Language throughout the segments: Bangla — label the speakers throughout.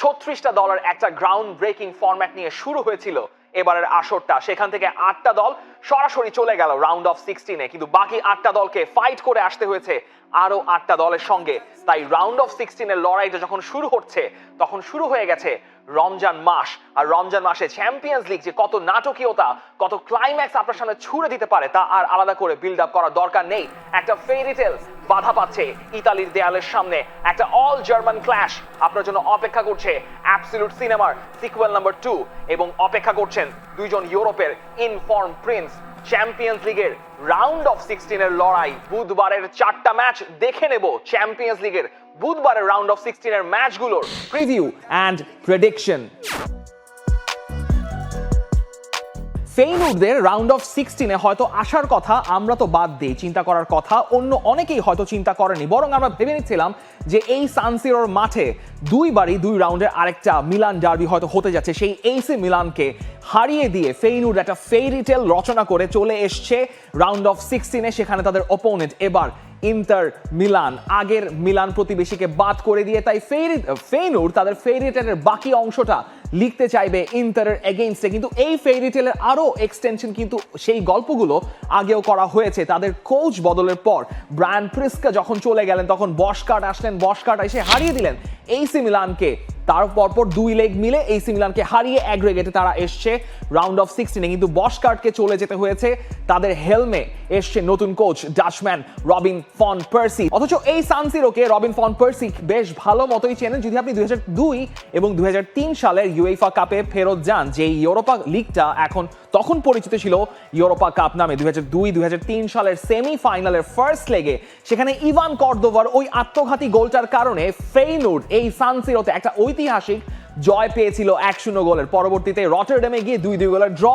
Speaker 1: ছত্রিশটা দলের একটা গ্রাউন্ড ব্রেকিং ফরম্যাট নিয়ে শুরু হয়েছিল এবারের আসরটা। সেখান থেকে আটটা দল সরাসরি চলে গেল রাউন্ড অফ সিক্সটিনে কিন্তু বাকি আটটা দলকে ফাইট করে আসতে হয়েছে আরও আটটা দলের সঙ্গে। তাই রাউন্ড অফ সিক্সটিনের লড়াইটা যখন শুরু হচ্ছে, তখন শুরু হয়ে গেছে রমজান মাস। আর রমজান মাসে চ্যাম্পিয়ন্স লিগ যে কত নাটকীয়তা, কত ক্লাইম্যাক্স আপনার সামনে ছুড়ে দিতে পারে, তা আর আলাদা করে বিল্ড আপ করার দরকার নেই। একটা ফেরিটেল বাধা পাচ্ছে ইতালির দেয়ালের সামনে। একটা অল জার্মান ক্ল্যাশ আপনার জন্য অপেক্ষা করছে অ্যাবসলিউট সিনেমার সিকুয়েল নাম্বার টু এবং অপেক্ষা করছেন দুইজন ইউরোপের ইনফর্ম প্রিন্স চ্যাম্পিয়ন্স লিগের রাউন্ড অফ সিক্সটিনের লড়াই। বুধবারের চারটা ম্যাচ দেখে নেব চ্যাম্পিয়ন্স লিগের বুধবারের রাউন্ড অফ সিক্সটিনের ম্যাচগুলোর
Speaker 2: প্রিভিউ অ্যান্ড প্রেডিকশন ফেইনুডদের রাউন্ড অফ সিক্সটিনে হয়তো আসার কথা আমরা তো বাদ দিই, চিন্তা করার কথা। অন্য অনেকেই হয়তো চিন্তা করেনি, বরং আমরা ভেবে নিচ্ছিলাম যে এই সানসিরোর মাঠে দুইবারই দুই রাউন্ডের আরেকটা মিলান ডার্বি হয়তো হতে যাচ্ছে। সেই এইসি মিলানকে হারিয়ে দিয়ে ফেইনুড একটা ফেরিটেল রচনা করে চলে এসছে রাউন্ড অফ সিক্সটিনে সেখানে তাদের অপোনেন্ট এবার ইন্টার মিলান। আগের মিলান প্রতিবেশীকে বাদ করে দিয়ে তাই ফেরি ফেইনুর তাদের ফেরিটেলের বাকি অংশটা লিখতে চাইবে ইন্টারের এগেইনস্টে কিন্তু এই ফেরিটেলের আরও এক্সটেনশন কিন্তু সেই গল্পগুলো আগেও করা হয়েছে। তাদের কোচ বদলের পর ব্রায়ান প্রিস্কা যখন চলে গেলেন, তখন বসকাট আসলেন। বসকাট এসে হারিয়ে দিলেন। এইসি মিলানকে তার পরপর দুই লেগ মিলে এইসি মিলানকে হারিয়ে অ্যাগ্রেগেটে তারা এসছে রাউন্ড অফ সিক্সটিনে কিন্তু বসকার্টকে চলে যেতে হয়েছে, তাদের হেলমে এসছে নতুন coach Dutchman Robin van Persie অথচ এই সানসিরোকে রবিন ফন পার্সি বেশ ভালো মতোই চেনেন, যদি আপনি দুই এবং দুই সালের ইউএফা কাপে ফেরত যান যে ইউরোপা লিগটা এখন তখন পরিচিত ছিল ইউরোপা কাপ নামে, দুই হাজার দুই দুই হাজার তিন সালের সেমি ফাইনালের ফার্স্ট লেগে সেখানে ইভান কর্দোভার ওই আত্মঘাতী গোলটার কারণে ফেইনুড এই সানসিরোতে একটা ঐতিহাসিক জয় পেয়েছিল এক শূন্য গোলের। পরবর্তীতে রটারডেমে গিয়ে দুই দুই গোলের ড্র।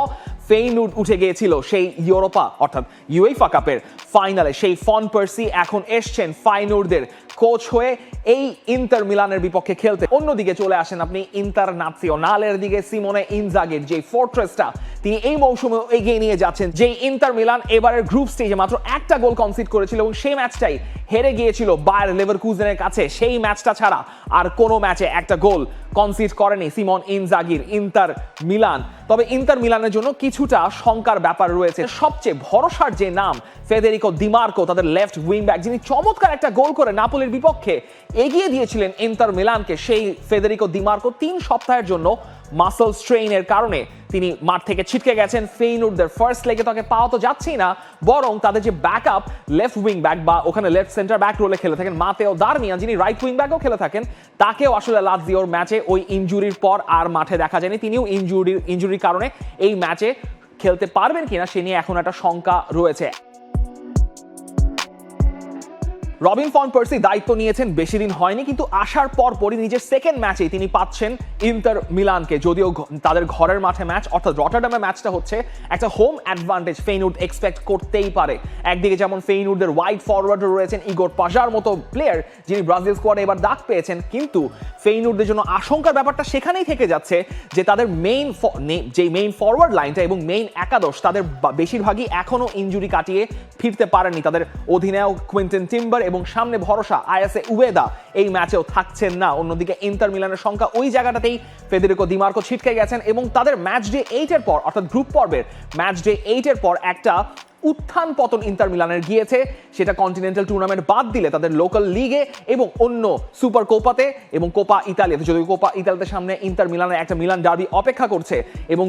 Speaker 2: ফেইনুড উঠে গিয়েছিল সেই ইউরোপা, অর্থাৎ ইউএফা কাপের ফাইনালে সেই ফন পার্সি এখন এসছেন ফাইনুরদের কোচ হয়ে এই ইন্টার মিলানের বিপক্ষে খেলতে। অন্যদিকে চলে আসেন আপনি ইন্টার নাসিওনালের দিকে সিমোনে ইনজাগের যে ফোর্ট্রেসটা তিনি এই মৌসুমে এগিয়ে নিয়ে যাচ্ছেন। যে ইন্টার মিলান এবারের গ্রুপ স্টেজে মাত্র একটা গোল কনসিড করেছিল এবং সেই ম্যাচটাই হেরে গিয়েছিল বায়ার লেভার কুজেনের কাছে। সেই ম্যাচটা ছাড়া আর কোনো ম্যাচে একটা গোল কনসিড করেনি সিমন ইনজাগির ইন্টার মিলান তবে ইন্টার মিলানের জন্য কিছুটা শঙ্কার ব্যাপার রয়েছে। সবচেয়ে ভরসার যে নাম ফেদেরিকো দিমার্কো তাদের লেফট উইং ব্যাক যিনি চমৎকার একটা গোল করে নাপোলির বিপক্ষে এগিয়ে দিয়েছিলেন ইন্টার মিলানকে। সেই ফেদেরিকো দিমার্কো তিন সপ্তাহের জন্য মাসল স্ট্রেইনের কারণে তিনি মাঠ থেকে ছিটকে গেছেন। ফেইনুডদের ফার্স্ট লেগে তাকে পাওয়া তো যাচ্ছেই না, বরং তাদের যে back up left wing back বা ওখানে লেফট সেন্টার ব্যাক রোলে খেলে থাকেন মাতেও দারমিয়ান, যিনি রাইট উইং ব্যাকও খেলে থাকেন, তাকেও আসলে লাতজিওর ম্যাচে ওই ইঞ্জুরির পর আর মাঠে দেখা যায়নি। তিনিও ইনজুরির ইঞ্জুরির কারণে এই ম্যাচে খেলতে পারবেন কিনা সে নিয়ে এখন একটা শঙ্কা রয়েছে। রবিন ফন পার্সি দায়িত্ব নিয়েছেন, বেশি দিন হয়নি, কিন্তু আসার পর পরই নিজের সেকেন্ড ম্যাচেই তিনি পাচ্ছেন ইন্টার মিলানকে। যদিও তাদের ঘরের মাঠে ম্যাচ অর্থাৎ রটারডামে ম্যাচটা হচ্ছে একটা হোম অ্যাডভান্টেজ ফেইনুড এক্সপেক্ট করতেই পারে। একদিকে যেমন ফেইনুডদের ওয়াইড ফরওয়ার্ডার রয়েছেন ইগোর পাজার মতো প্লেয়ার যিনি ব্রাজিল স্কোয়াডে এবার ডাক পেয়েছেন, কিন্তু ফেইনুডদের জন্য আশঙ্কার ব্যাপারটা সেখানেই থেকে যাচ্ছে যে তাদের মেইন যে মেইন ফরওয়ার্ড লাইনটা এবং মেইন একাদশ, তাদের বেশিরভাগই এখনও ইনজুরি কাটিয়ে ফিরতে পারেনি তাদের অধিনায়ক কুইন্টেন টিম্বার এবং সামনে ভরসা আয়াসে উবেদা। এই ম্যাচেও থাকছেন না। অন্যদিকে ইন্টার মিলানের সংখ্যা ওই জায়গাটাতেই ফেদেরিকো দিমার্কো ছিটকে গেছেন এবং তাদের ম্যাচ ডে এইটের পর, অর্থাৎ গ্রুপ পর্বের ম্যাচ ডে এইটের পর একটা উত্থান পতন ইন্টার মিলানের গিয়েছে। সেটা কন্টিনেন্টাল টুর্নামেন্ট বাদ দিলে তাদের লোকাল লিগে এবং অন্য সুপার কোপাতে এবং কোপা ইতালিয়াতে যদিও কোপা ইতালিতে সামনে ইন্টার মিলানের একটা মিলান ডার্বি অপেক্ষা করছে এবং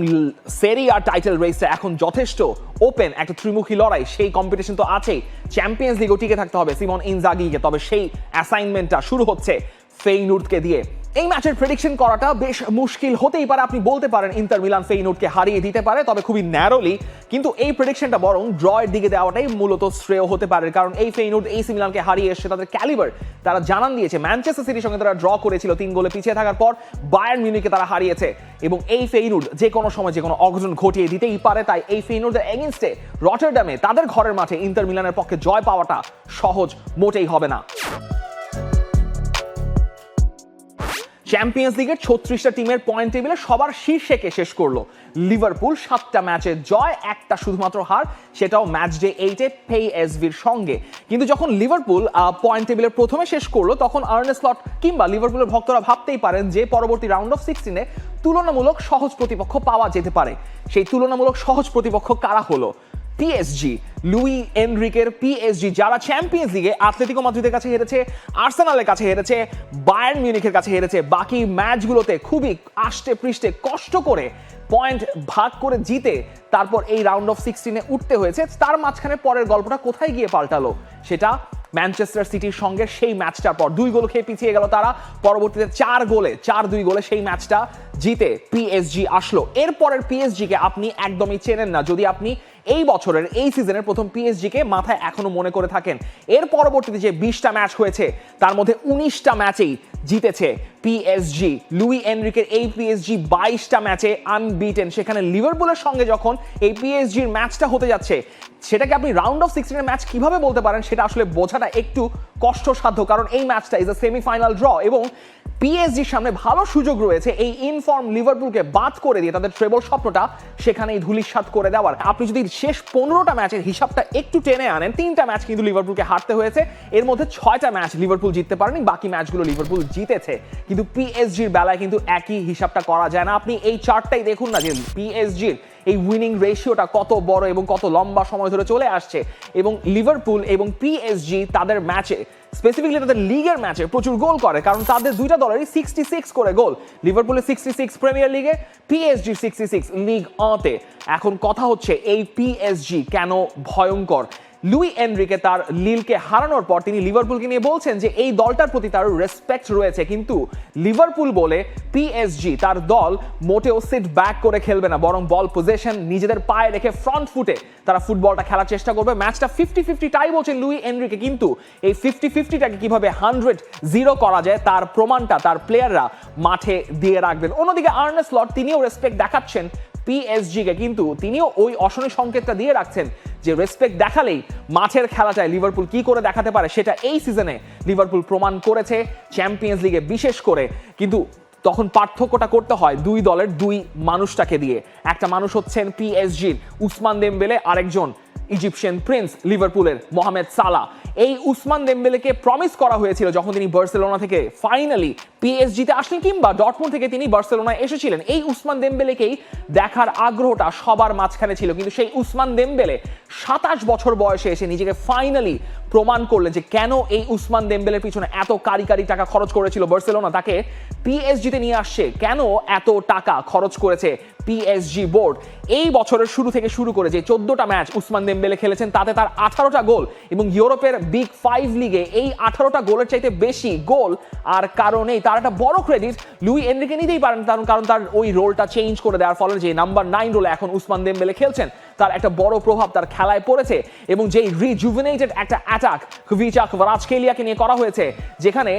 Speaker 2: সেরি আর টাইটেল রেসটা এখন যথেষ্ট ওপেন একটা ত্রিমুখী লড়াই, সেই কম্পিটিশন তো আছেই। চ্যাম্পিয়ন্স লিগও টিকে থাকতে হবে সিমন ইনজাগিকে তবে সেই অ্যাসাইনমেন্টটা শুরু হচ্ছে ফেইনুডকে দিয়ে। এই ম্যাচের প্রেডিকশন করাটা বেশ মুশকিল হতেই পারে। আপনি বলতে পারেন ইন্টার মিলান ফেইনুডকে হারিয়ে দিতে পারে, তবে খুবই ন্যারোলি কিন্তু এই প্রেডিকশনটা বরং ড্রয়ের দিকে দেওয়াটাই মূলত শ্রেয় হতে পারে। কারণ এই ফেইনুড এই মিলানকে হারিয়ে এসে তাদের ক্যালিবার তারা জানান দিয়েছে। ম্যানচেস্টার সিটির সঙ্গে তারা ড্র করেছিল তিন গোলে পিছিয়ে থাকার পর বায়ার মিউনিকে তারা হারিয়েছে। এবং এই ফেইনুড যে কোনো সময় যে কোনো অঘটন ঘটিয়ে দিতেই পারে। তাই এই ফেইনুডের এগেনস্টে রটারডামে তাদের ঘরের মাঠে ইন্টার মিলানের পক্ষে জয় পাওয়াটা সহজ মোটেই হবে না। চ্যাম্পিয়ন্স লিগের ছত্রিশটা টিমের পয়েন্ট টেবিলে সবার শীর্ষে কে শেষ করল। লিভারপুল সাতটা ম্যাচে জয়, একটা শুধুমাত্র হার, সেটাও ম্যাচ ডে এইটে পে এসভির সঙ্গে। কিন্তু যখন লিভারপুল পয়েন্ট টেবিলে প্রথমে শেষ করল, তখন আর্নেস স্লট কিংবা লিভারপুলের ভক্তরা ভাবতেই পারেন যে পরবর্তী রাউন্ড অফ সিক্সটিনে তুলনামূলক সহজ প্রতিপক্ষ পাওয়া যেতে পারে। সেই তুলনামূলক সহজ প্রতিপক্ষ কারা হলো? পিএসজি লুই এনরিকের পিএসজি যারা চ্যাম্পিয়ন্স লিগে আতলেটিকো মাদ্রিদের কাছে হেরেছে আর্সেনালের কাছে হেরেছে বায়ার্ন মিউনিখের কাছে হেরেছে, বাকি ম্যাচগুলোতে খুবই আষ্টে পৃষ্ঠে কষ্ট করে পয়েন্ট ভাগ করে জিতে তারপর এই রাউন্ড অফ সিক্সটিনে উঠতে হয়েছে। তার মাঝখানে পরের গল্পটা কোথায় গিয়ে পাল্টালো? সেটা ম্যানচেস্টার সিটির সঙ্গে সেই ম্যাচটার পর দুই গোল খেয়ে পিছিয়ে গেল তারা। পরবর্তীতে চার গোলে, চার দুই গোলে সেই ম্যাচটা জিতে পিএসজি আসলো। এরপরের পিএসজিকে আপনি একদমই চেনেন না। যদি আপনি এই বছরের, এই সিজনের প্রথম পিএসজিকে মাথায় এখনও মনে করে থাকেন। এর পরবর্তীতে যে বিশটা ম্যাচ হয়েছে, তার মধ্যে উনিশটা ম্যাচেই জিতেছে পিএসজি লুই এনরিকের এই পিএসজি বাইশটা ম্যাচে আনবিটেন সেখানে লিভারপুলের সঙ্গে যখন এই পিএসজির ম্যাচটা হতে যাচ্ছে, সেটাকে আপনি রাউন্ড অফ সিক্সটিনের ম্যাচ কীভাবে বলতে পারেন, সেটা আসলে বোঝাটা একটু কষ্টসাধ্য, কারণ এই ম্যাচটা ইজ আ সেমিফাইনাল ড্র এবং পিএসজির সামনে ভালো সুযোগ রয়েছে এই ইনফর্ম লিভারপুলকে বাদ করে দিয়ে তাদের ট্রেবল স্বপ্নটা সেখানেই ধুলিস্বাদ করে দেওয়ার। আপনি যদি শেষ পনেরোটা ম্যাচের হিসাবটা একটু টেনে আনেন। তিনটা ম্যাচ কিন্তু লিভারপুলকে হারতে হয়েছে। এর মধ্যে ছয়টা ম্যাচ লিভারপুল জিততে পারেনি, বাকি ম্যাচগুলো লিভারপুল জিতেছে। কিন্তু পিএসজির বেলায় কিন্তু একই হিসাবটা করা যায় না। আপনি এই চার্টটাই দেখুন না যে পিএসজির এই উইনিং রেশিওটা কত বড় এবং কত লম্বা সময় ধরে চলে আসছে। এবং লিভারপুল এবং পিএসজি তাদের ম্যাচে স্পেসিফিকলি তাদের লিগের ম্যাচে প্রচুর গোল করে, কারণ তাদের দুইটা দলেরই সিক্সটি সিক্স করে গোল লিভারপুলের সিক্সটি সিক্স প্রিমিয়ার লিগে পিএসজি সিক্সটি সিক্স লিগ অতে এখন কথা হচ্ছে এই পিএসজি কেন ভয়ঙ্কর? লুই এনরিকে তার লিলকে হারানোর পর তিনি লিভারপুলকে নিয়ে বলছেন যে এই দলটার প্রতি তার রেসপেক্ট রয়েছে। কিন্তু লিভারপুল বলে পিএসজি তার দল মোটেও সিট ব্যাক করে খেলবে না, বরং বল পজিশন নিজেদের পায়ে রেখে ফ্রন্ট ফুটে তারা ফুটবলটা খেলার চেষ্টা করবে। ম্যাচটা ফিফটি ফিফটি টাই বলছে লুই এনরিকে, কিন্তু এই ফিফটি ফিফটিটাকে কীভাবে হান্ড্রেড জিরো করা যায় তার প্রমাণটা তার প্লেয়াররা মাঠে দিয়ে রাখবেন। অন্যদিকে আর্নেস লট তিনিও রেসপেক্ট দেখাচ্ছেন পিএসজিকে কিন্তু তিনিও ওই অশনি সংকেতটা দিয়ে রাখছেন যে রেসপেক্ট দেখালেই মাঠের খেলাটায় লিভারপুল কি করে দেখাতে পারে সেটা এই সিজনে লিভারপুল প্রমাণ করেছে চ্যাম্পিয়ন্স লিগে বিশেষ করে। কিন্তু তখন পার্থক্যটা করতে হয় দুই দলের দুই মানুষটাকে দিয়ে। একটা মানুষ হচ্ছেন পিএসজির উসমান দেমবেলে, আরেকজন ইজিপশিয়ান প্রিন্স লিভারপুলের মোহামেদ সালা এই উসমান দেমবেলেকে প্রমিস করা হয়েছিল যখন তিনি বার্সেলোনা থেকে ফাইনালি পিএসজিতে আসলেন কিংবা ডটমুন থেকে তিনি বার্সেলোনায় এসেছিলেন। এই উসমান দেমবেলেকেই দেখার আগ্রহটা সবার মাঝখানে ছিল। কিন্তু সেই উসমান দেমবেলে সাতাশ বছর বয়সে এসে নিজেকে ফাইনালি প্রমাণ করলেন যে কেন এই উসমান দেমবেলের পিছনে এত কারি কারি টাকা খরচ করেছিল বার্সেলোনা। তাকে পিএসজিতে নিয়ে আসছে কেন এত টাকা খরচ করেছে পিএসজি বোর্ড এই বছরের শুরু থেকে শুরু করে যে চোদ্দটা ম্যাচ উসমান দেমবেলে খেলেছেন, তাতে তার আঠারোটা গোল এবং ইউরোপের বিগ ফাইভ লিগে এই আঠারোটা গোলের চাইতে বেশি গোল আর কারণেই তার একটা বড় ক্রেডিট লুই এনরিকে নিতেই পারেন, কারণ কারণ তার ওই রোলটা চেঞ্জ করে দেওয়ার ফলে যে নাম্বার নাইন রোলে এখন উসমান দেমবেলে খেলছেন। তার একটা বড় প্রভাব তার খেলায় পড়েছে এবং যেই রিজুভিনেটেড একটা অ্যাটাক ভিচাক ভারাজকেলিয়াকে নিয়ে করা হয়েছে, যেখানে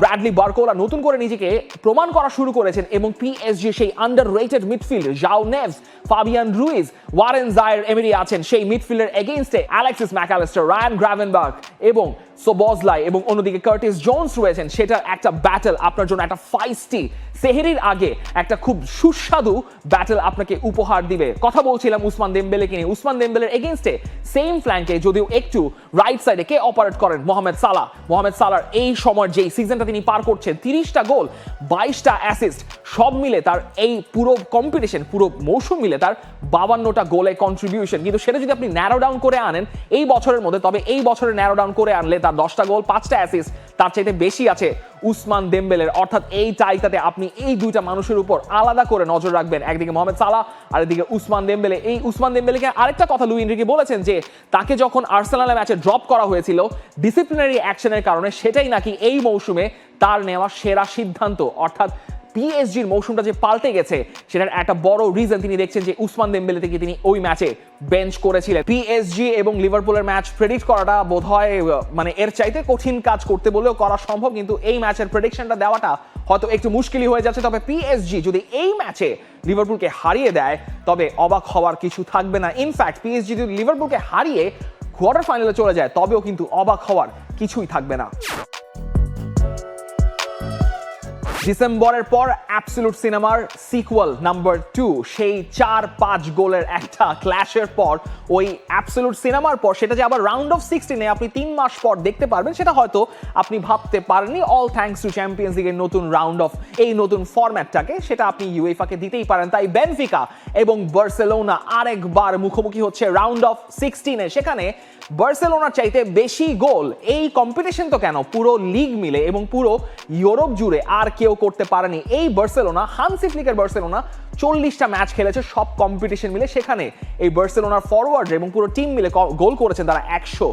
Speaker 2: ব্র্যাডলি বার্কোলা নতুন করে নিজেকে প্রমাণ করা শুরু করেছেন এবং পিএসজি সেই underrated midfield Joao Neves Fabian Ruiz Warren Zaire Emery আছেন। সেই মিডফিল্ডের এগেইনস্টে অ্যালেক্সিস ম্যাকালেস্টার রায়ান গ্রাভেনবার্গ এবং সোবজলাই এবং অন্যদিকে কার্টিস জোন্স রয়েছেন সেটার একটা ব্যাটেল আপনার জন্য একটা ফাইস্টি সেহেরির আগে একটা খুব সুস্বাদু ব্যাটেল আপনাকে উপহার দিবে। কথা বলছিলাম উসমান দেমবেলেকে নিয়ে। উসমান দেমবেলের এগেনস্টে সেম ফ্ল্যাঙ্কে যদিও একটু রাইট সাইডে কে অপারেট করেন? মোহাম্মদ সালাহ। মোহাম্মদ সালার এই সময়ের যেই সিজনটা তিনি পার করছেন, তিরিশটা গোল, বাইশটা অ্যাসিস্ট সব মিলে তার এই পুরো কম্পিটিশন পুরো মৌসুম মিলে তার বাবান্নটা গোলে কন্ট্রিবিউশন কিন্তু সেটা যদি আপনি ন্যারো ডাউন করে আনেন, এই বছরের মধ্যে, তবে এই বছরে ন্যারো ডাউন করে আনলে তার দশটা গোল, পাঁচটা অ্যাসিস্ট তার চাইতে বেশি আছে উসমান দেমবেলের। অর্থাৎ এই টাইটাতে আপনি এই দুইটা মানুষের উপর আলাদা করে নজর রাখবেন। একদিকে মোহাম্মদ সালাহ, আর এদিকে উসমান দেমবেলে। এই উসমান দেমবেলেকে আরেকটা কথা লুই এনরিকে বলেছেন যে, তাকে যখন আর্সেনালের ম্যাচে ড্রপ করা হয়েছিল ডিসিপ্লিনারি অ্যাকশনের কারণে সেটাই নাকি এই মৌসুমে তার নেওয়া সেরা সিদ্ধান্ত। অর্থাৎ পিএসজির মৌসুমটা যে পাল্টে গেছে, সেটার একটা বড় রিজন তিনি দেখছেন যে উসমান দেমবেলে থেকে তিনি ওই ম্যাচে বেঞ্চ করেছিলেন। পিএসজি এবং লিভারপুলের ম্যাচ প্রেডিক্ট করাটা বোধ হয় মানে এর চাইতে কঠিন কাজ করতে বলেও করা সম্ভব, কিন্তু এই ম্যাচের প্রেডিকশনটা দেওয়াটা হয়তো একটু মুশকিলই হয়ে যাচ্ছে। তবে পিএসজি যদি এই ম্যাচে লিভারপুলকে হারিয়ে দেয়, তবে অবাক হওয়ার কিছু থাকবে না। ইনফ্যাক্ট পিএসজি যদি লিভারপুলকে হারিয়ে কোয়ার্টার ফাইনালে চলে যায়, তবেও কিন্তু অবাক হওয়ার কিছুই থাকবে না। ডিসেম্বরের পর অ্যাবসলিউট সিনেমার সিকুয়াল নাম্বার টু সেই চার পাঁচ গোলের একটা ক্ল্যাশের পর, ওই অ্যাবসলিউট সিনেমার পর, সেটা যে আবার রাউন্ড অফ সিক্সটিনে আপনি তিন মাস পর দেখতে পারবেন, সেটা হয়তো আপনি ভাবতে পারেননি। অল থ্যাঙ্কস টু চ্যাম্পিয়ন্স লিগের নতুন রাউন্ড অফ এই নতুন ফরম্যাটটাকে সেটা আপনি ইউএফাকে দিতেই পারেন। তাই বেনফিকা এবং বার্সেলোনা আরেকবার মুখোমুখি হচ্ছে রাউন্ড অফ সিক্সটিনে সেখানে বার্সেলোনার চাইতে বেশি গোল। এই কম্পিটিশন তো কেন? পুরো লিগ মিলে এবং পুরো ইউরোপ জুড়ে আর কেউ করতে পারেনি। এই বার্সেলোনা হানসি ফ্লিকের বার্সেলোনা চল্লিশটা ম্যাচ খেলেছে, সব কম্পিটিশন মিলে। সেখানে এই বার্সেলোনার ফরওয়ার্ড এবং পুরো টিম মিলে গোল করেছেন তারা একশো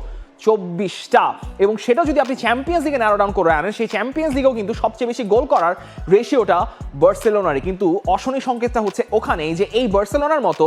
Speaker 2: চব্বিশটা। এবং সেটা যদি আপনি চ্যাম্পিয়ন্স লিগে ন্যারো ডাউন করে আনেন, সেই চ্যাম্পিয়ন্স লিগেও কিন্তু সবচেয়ে বেশি গোল করার রেশিওটা বার্সেলোনারই। কিন্তু অশনি সংকেতটা হচ্ছে ওখানেই যে এই বার্সেলোনার মতো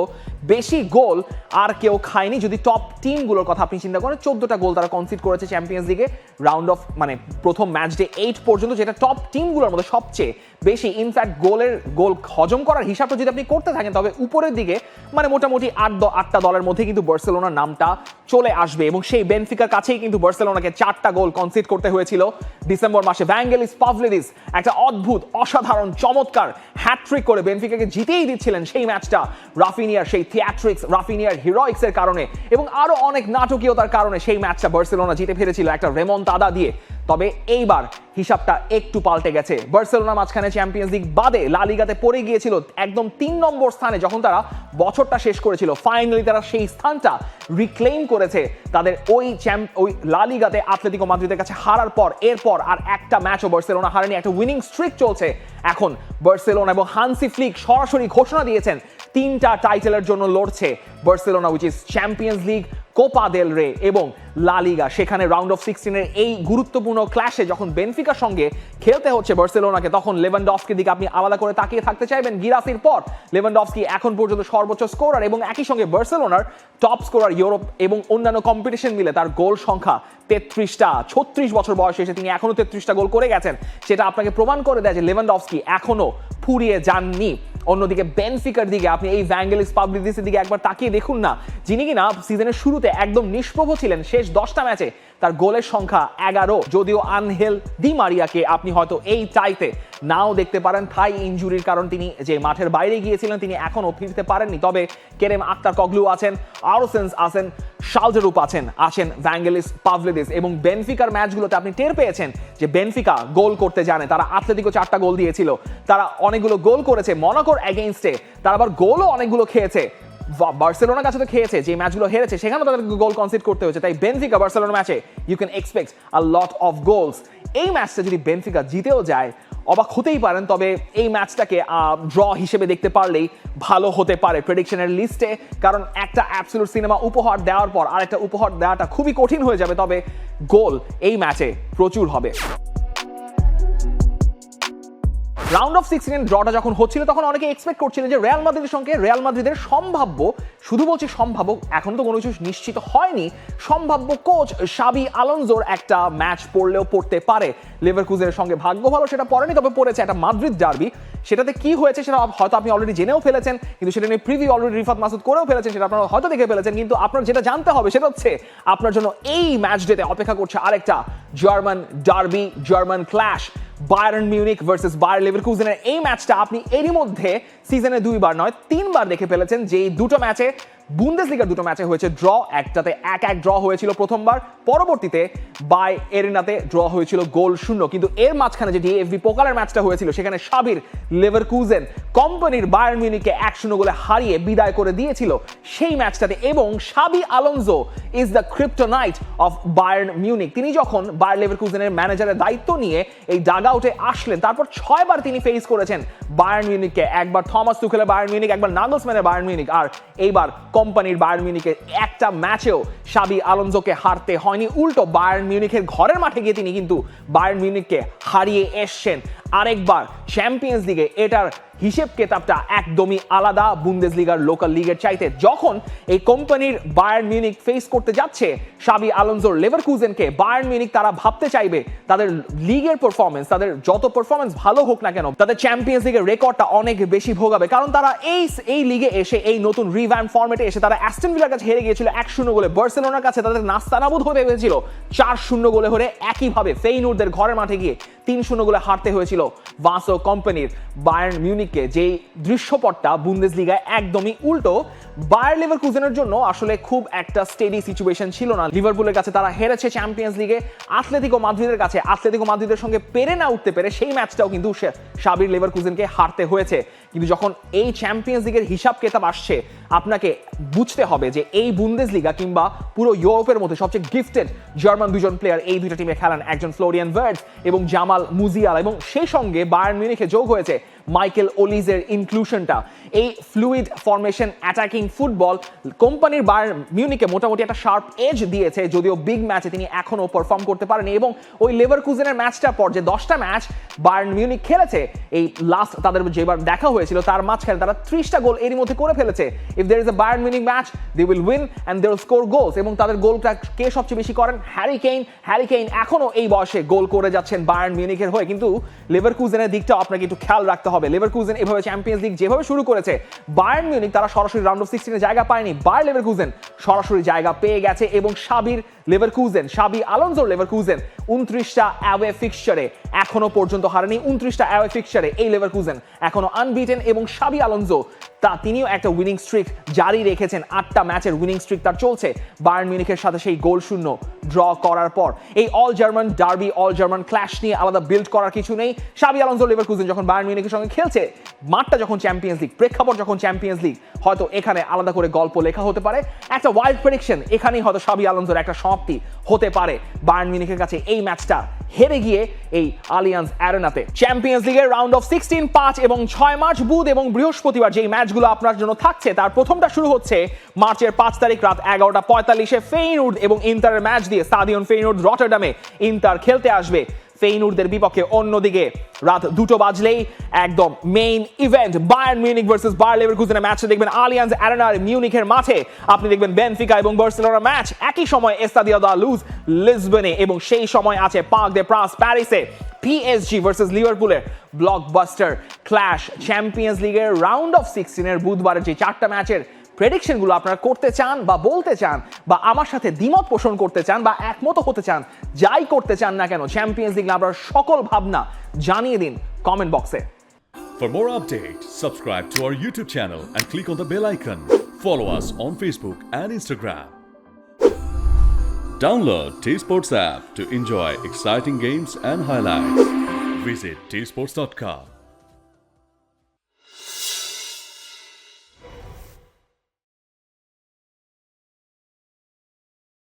Speaker 2: বেশি গোল আর কেউ খায়নি। যদি টপ টিমগুলোর কথা আপনি চিন্তা করেন, চোদ্দটা গোল তারা কনসিড করেছে চ্যাম্পিয়ন্স লিগে রাউন্ড অফ মানে প্রথম ম্যাচ ডে এইট পর্যন্ত, যেটা টপ টিমগুলোর মধ্যে সবচেয়ে বেশি ইনফ্যাক্ট গোলের, গোল হজম করার হিসাবটা যদি আপনি করতে থাকেন, তবে উপরের দিকে মানে মোটামুটি আট আটটা দলের মধ্যে কিন্তু বার্সেলোনার নামটা চলে আসবে এবং সেই বেনফিকার কাছেই কিন্তু বার্সেলোনাকে চারটা গোল কনসিড করতে হয়েছিল ডিসেম্বর মাসে। ভ্যাঙ্গেলিস পাভলেদিস একটা অদ্ভুত, অসাধারণ, চমৎকার হ্যাট্রিক করে বেনফিকাকে জিতেই দিচ্ছিলেন সেই ম্যাচটা রাফিনিয়ার, সেই থিয়াট্রিক্স রাফিনিয়ার হিরোইক্স এর কারণে এবং আরও অনেক নাটকীয়তার কারণে সেই ম্যাচটা বার্সেলোনা জিতে ফিরেছিল একটা রেমন তাদা দিয়ে তবে এইবার হিসাবটা একটু পাল্টে গেছে। বার্সেলোনা মাঝখানে চ্যাম্পিয়ন্স লিগ বাদে লালিগাতে পড়ে গিয়েছিল একদম তিন নম্বর স্থানে যখন তারা বছরটা শেষ করেছিল। ফাইনালি তারা সেই স্থানটা রিক্লেইম করেছে তাদের ওই চ্যাম্প ওই লা লিগাতে আতলেটিকো মাদ্রিদের কাছে হারার পর, এরপর আর একটা ম্যাচও বার্সেলোনা হারেনি, একটা উইনিং স্ট্রিক চলছে। এখন বার্সেলোনা এবং হানসি ফ্লিক সরাসরি ঘোষণা দিয়েছেন, তিনটা টাইটেলের জন্য লড়ছে Barcelona which is champions league Copa del Rey এবং লালিগা সেখানে রাউন্ড অফ সিক্সটিনের এই গুরুত্বপূর্ণ ক্লাসে যখন বেনফিকার সঙ্গে খেলতে হচ্ছে বার্সেলোনাকে, তখন লেভানডফস্কির দিকে আপনি আলাদা করে তাকিয়ে থাকতে চাইবেন গিরাসির পর। লেভানডফস্কি এখন পর্যন্ত সর্বোচ্চ স্কোরার এবং একই সঙ্গে বার্সেলোনার টপ স্কোরার ইউরোপ এবং অন্যান্য কম্পিটিশন মিলে তার গোল সংখ্যা তেত্রিশটা। ছত্রিশ বছর বয়সে এসে তিনি এখনও তেত্রিশটা গোল করে গেছেন, সেটা আপনাকে প্রমাণ করে দেয় যে লেভানডফস্কি এখনও ফুরিয়ে যাননি। অন্যদিকে বেনফিকার দিকে আপনি এই ভ্যাঙ্গেলিস পাবলিদিসের দিকে একবার তাকিয়ে দেখুন না, যিনি কিনা সিজনের শুরুতে একদম নিষ্প্রভ ছিলেন শেষ দশটা ম্যাচে। তার গোলের সংখ্যা এগারো। যদিও আনহেল দি মারিয়াকে আপনি হয়তো এই টাইতে নাও দেখতে পারেন। থাই ইনজুরির কারণ তিনি যে মাঠের বাইরে গিয়েছিলেন, তিনি এখনও ফিরতে পারেননি। তবে কেরেম আক্তার কগলু আছেন, আরোসেন্স আছেন, শালজেরুপ আছেন আছেন ভ্যাঙ্গেলিস পাভলেদিস এবং বেনফিকার ম্যাচগুলোতে আপনি টের পেয়েছেন যে বেনফিকা গোল করতে জানে। তারা আতলেটিকো চারটা গোল দিয়েছিল। তারা অনেকগুলো গোল করেছে। মনাকোর অ্যাগেইনস্টে তারা আবার গোলও অনেকগুলো খেয়েছে। বার্সেলোনার কাছে তো খেয়েছে, যে ম্যাচগুলো হেরেছে, সেখানেও তাদের গোল কনসিড করতে হয়েছে। তাই বেনফিকা বার্সেলোনা ম্যাচে you can expect a lot of goals এই ম্যাচটা যদি বেনফিকা জিতেও যায়, অবাক হতেই পারেন, তবে এই ম্যাচটাকে ড্র হিসেবে দেখতে পারলেই ভালো হতে পারে প্রেডিকশনের লিস্টে কারণ একটা অ্যাবসলিউট সিনেমা উপহার দেওয়ার পর আরেকটা উপহার দেওয়াটা খুবই কঠিন হয়ে যাবে, তবে গোল এই ম্যাচে প্রচুর হবে। রাউন্ড অফ সিক্সটিন ড্রটা যখন হচ্ছিল, তখন অনেকে এক্সপেক্ট করছিলেন যে রিয়াল মাদ্রিদের সঙ্গে রিয়াল মাদ্রিদের সম্ভাব্য, শুধু বলছি সম্ভাব্য, এখন তো কোনো কিছু নিশ্চিত হয়নি, সম্ভাব্য কোচ সাবি আলনজোর একটা ম্যাচ পড়লেও পড়তে পারে। লেভারকুজের সঙ্গে ভাগ্য ভালো সেটা পড়েনি, তবে পড়েছে একটা মাদ্রিদ ডার্বি সেটাতে কি হয়েছে সেটা হয়তো আপনি অলরেডি জেনেও ফেলেছেন, কিন্তু সেটা নিয়ে প্রিভিউ অলরেডি রিফাত মাসুদ করেও ফেলেছেন, সেটা আপনারা হয়তো দেখে ফেলেছেন, কিন্তু আপনার যেটা জানতে হবে সেটা হচ্ছে, আপনার জন্য এই ম্যাচ ডেতে অপেক্ষা করছে আরেকটা German derby German clash Bayern Munich versus Bayer লেভারকুজেনের এই ম্যাচটা আপনি এরই মধ্যে সিজনে দুইবার নয়, তিনবার দেখে ফেলেছেন যে দুটো ম্যাচে বুন্দেস লিগার দুটো ম্যাচে হয়েছে ড্র, একটাতে এক এক ড্র হয়েছিল প্রথমবার, পরবর্তীতে বাই এরিনাতে ড্র হয়েছিল গোল শূন্য। কিন্তু এর মাঝখানে যে ডিএফবি পোকারের ম্যাচটা হয়েছিল, সেখানে সাবির লেভারকুজেন কোম্পানির বায়ার্ন মিউনিককে এক শূন্য গোলে হারিয়ে বিদায় করে দিয়েছিল সেই ম্যাচটাতে। এবং Xabi Alonso is the kryptonite of Bayern Munich. তিনি যখন বায়ার লেভারকুজেনের ম্যানেজারের দায়িত্ব নিয়ে এই ডাগ আউটে আসলেন, তারপর ছয়বার তিনি ফেস করেছেন বায়ার্ন মিউনিককে। একবার থমাস তুখেলের বায়ার্ন মিউনিক, একবার নাগলসম্যানের বায়ার্ন মিউনিক। আর এইবার কোম্পানির বায়ার মিউনিকের একটা ম্যাচেও সাবি আলোনজোকে হারতে হয়নি। উল্টো বায়ার মিউনিকের ঘরের মাঠে গিয়ে তিনি কিন্তু বায়ার মিউনিককে হারিয়ে এসছেন। আরেকবার চ্যাম্পিয়ন্স লিগে এটার হিসেব কেতাবটা একদমই আলাদা বুন্দেসলিগার লোকাল লিগের চাইতে। যখন এই কোম্পানির বায়ার্ন মিউনিক ফেস করতে যাচ্ছে সাবি আলোনজোর লেভারকুজেনকে বায়ার্ন মিউনিক তারা ভাবতে চাইবে, তাদের লিগের পারফরমেন্স তাদের যত পারফরমেন্স ভালো হোক না কেন, তাদের চ্যাম্পিয়ন্স লিগের রেকর্ডটা অনেক বেশি ভোগাবে। কারণ তারা এই এই লিগে এসে, এই নতুন রিভ্যাম ফর্মেটে এসে তারা অ্যাস্টন ভিলার কাছে হেরে গিয়েছিল এক শূন্য গোলে। বার্সেলোনার কাছে তাদের নাস্তানাবুদ হতে হয়েছিল। চার শূন্য গোলে হয়ে একইভাবে ফেইনুরদের ঘরের মাঠে গিয়ে তিন শূন্য গোলে হারতে হয়েছিল। ভাসো কোম্পানির বায়ার্ন মিউনিককে যেই দৃশ্যপটটা বুন্দেসলিগায় একদমই উল্টো, বায়ার লেভারকুজেনের জন্য আসলে খুব একটা স্টেডি সিচুয়েশন ছিল না। লিভারপুলের কাছে তারা হেরেছে চ্যাম্পিয়ন্স লিগে আথলেটিকো মাদ্রিদের কাছে। আথলেটিকো মাদ্রিদের সঙ্গে পেরে না উঠতে পেরে সেই ম্যাচটাও কিন্তু সাবির সাবির লেভারকুজেনকে হারতে হয়েছে। কিন্তু যখন এই চ্যাম্পিয়ন্স লিগের হিসাব কেতাব আসছে আপনাকে বুঝতে হবে যে এই বুন্দেস লিগা কিংবা পুরো ইউরোপের মধ্যে সবচেয়ে গিফটেড জার্মান দুজন প্লেয়ার এই দুইটা টিমে খেলান একজন ফ্লোরিয়ান ভার্ডস এবং জামাল মুজিয়াল এবং সেই সঙ্গে বায়ার্ন মিউনিখে যোগ হয়েছে মাইকেল ওলিজের ইনক্লুশনটা এই ফ্লুইড ফরমেশন অ্যাটাকিং ফুটবল কোম্পানির বায়ার্ন মিউনিকে মোটামুটি একটা শার্প এজ দিয়েছে যদিও বিগ ম্যাচে তিনি এখনও পারফর্ম করতে পারেনি এবং ওই লেভার কুজেনের ম্যাচটার পর যে দশটা ম্যাচ বায়ার্ন মিউনিক খেলেছে, এই লাস্ট তাদের যেবার দেখা হয়েছিল, তার মাঝখানে তারা ত্রিশটা গোল এরই মধ্যে করে ফেলেছে। If there is a Bayern Munich match they will win and they will score goals এবং তাদের গোলটা কে সবচেয়ে বেশি করেন? হ্যারি কেইন হ্যারি কেইন এখনও এই বয়সে গোল করে যাচ্ছেন বায়ার্ন মিউনিকের হয়ে। কিন্তু লেভার কুজেনের দিকটাও আপনাকে একটু খেয়াল রাখতে হবে। লেভার কুজেন এভাবে চ্যাম্পিয়ন্স লিগ যেভাবে শুরু করেছে বায়ার্ন মিউনিক তারা সরাসরি রাউন্ড অফ সিক্সটিনে জায়গা পায়নি। বায়ার লেভার কুজেন সরাসরি জায়গা পেয়ে গেছে এবং সাবির লেভার কুজেন সাবি আলোনজোর লেভার কুজেন উনত্রিশটা অ্যাওয়ে ফিক্সচারে এখনও পর্যন্ত হারেনি। উনত্রিশটা অ্যাওয়ে ফিক্সচারে এই লেভার কুজেন এখনও আনবিটেন এবং সাবি আলোনজো তা তিনিও একটা উইনিং স্ট্রিক জারি রেখেছেন। আটটা ম্যাচের উইনিং স্ট্রিক তার চলছে। বায়ার্ন মিউনিখের সাথে সেই গোল শূন্য ড্র করার পর। এই all German derby all German clash নিয়ে আলাদা বিল্ড করার কিছু নেই। সাবি আলোনজো লেভার কুজেন যখন বায়ার্ন মিউনিখের সঙ্গে খেলছে, মাঠটা যখন চ্যাম্পিয়ন্স লিগ প্রেক্ষাপট যখন চ্যাম্পিয়ন্স লিগ হয়তো এখানে আলাদা করে গল্প লেখা হতে পারে। একটা ওয়াইল্ড প্রেডিকশন এখানেই হয়তো সাবি আলোনজোর একটা সমাপ্তি হতে পারে। বায়ার্ন মিউনিখের কাছে এই ম্যাচটা হেরে গিয়ে এই আলিয়ান্স অ্যারেনাতে। চ্যাম্পিয়ন্স লিগের রাউন্ড অফ সিক্সটিন পাঁচ এবং ছয় মার্চ বুধ এবং বৃহস্পতিবার যেই ম্যাচগুলো আপনার জন্য থাকছে, তার প্রথমটা শুরু হচ্ছে মার্চের পাঁচ তারিখ রাত এগারোটা পঁয়তাল্লিশে ফেইনুড এবং ইন্টারের ম্যাচ দিয়ে সাদিয়ন ফেইনুড রটারডামে ইন্টার খেলতে আসবে। ফেইনুরদের বিপক্ষে অন্যদিকে রাত দুটো বাজলেই একদম main event Bayern Munich versus Bayer লেভারকুজেনের ম্যাচে দেখবেন আলিয়ান্স অ্যারেনার মিউনিকের মাঠে। আপনি দেখবেন বেনফিকা এবং বার্সেলোনার ম্যাচ একই সময় এস্তাদিয়া দা লুজ লিসবনে এবং সেই সময় আছে পার্ক দে প্রাস প্যারিসে পিএসজি ভার্সেস লিভারপুলের ব্লকবাস্টার ক্ল্যাশ চ্যাম্পিয়ন্স লিগের রাউন্ড অফ সিক্সটিনের বুধবারের যে চারটা ম্যাচের প্রেডিকশনগুলো আপনারা করতে চান বা বলতে চান বা আমার সাথে দ্বিমত পোষণ করতে চান বা একমত হতে চান যাই করতে চান না কেন চ্যাম্পিয়ন্স লিগ আপনার সকল ভাবনা জানিয়ে দিন কমেন্ট বক্সে
Speaker 3: For more updates, subscribe to our YouTube channel and click on the bell icon. Follow us on Facebook and Instagram. Download T Sports app to enjoy exciting games and highlights. Visit tsports.com.